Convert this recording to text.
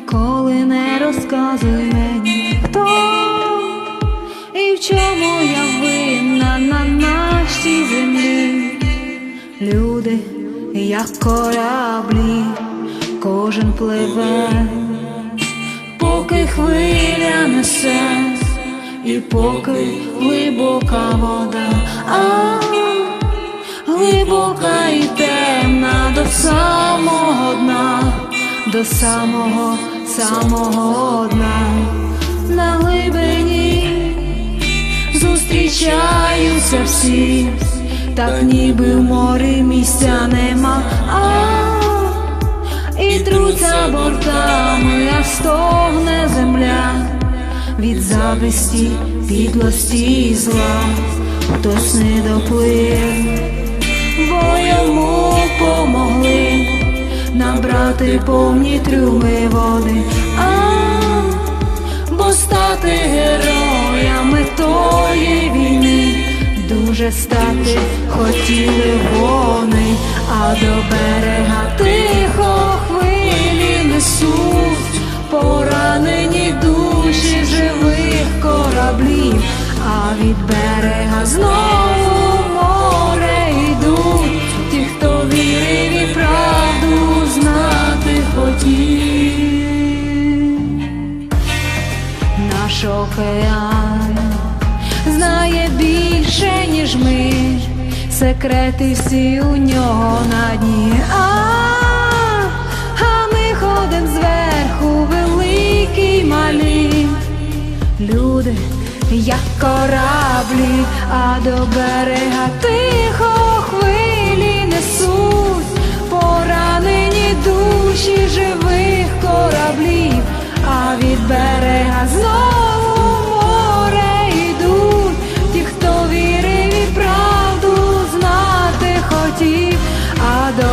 ніколи не розказуй мені, хто і в чому я винна на нашій землі. Люди, як кораблі, кожен пливе, поки хвиля несе, і поки глибока вода, а глибока і темна до самого дна, до самого самого дна. На глибині зустрічаються всі, так ніби в морі місця нема, а і труться бортами, а стогне земля. Від зависті, підлості і зла, хтось не доплив, бо йому помогли набрати повні трюми води. А бо стати героями тої війни дуже стати хотіли вони, а до берега тихо хвилі несуть поранені душі живих кораблів, а від берега знову наш океан знає більше, ніж ми, секрети всі у нього на дні. А, а ми ходим зверху, великі й малі. Люди, як кораблі, а до берега тихо а до.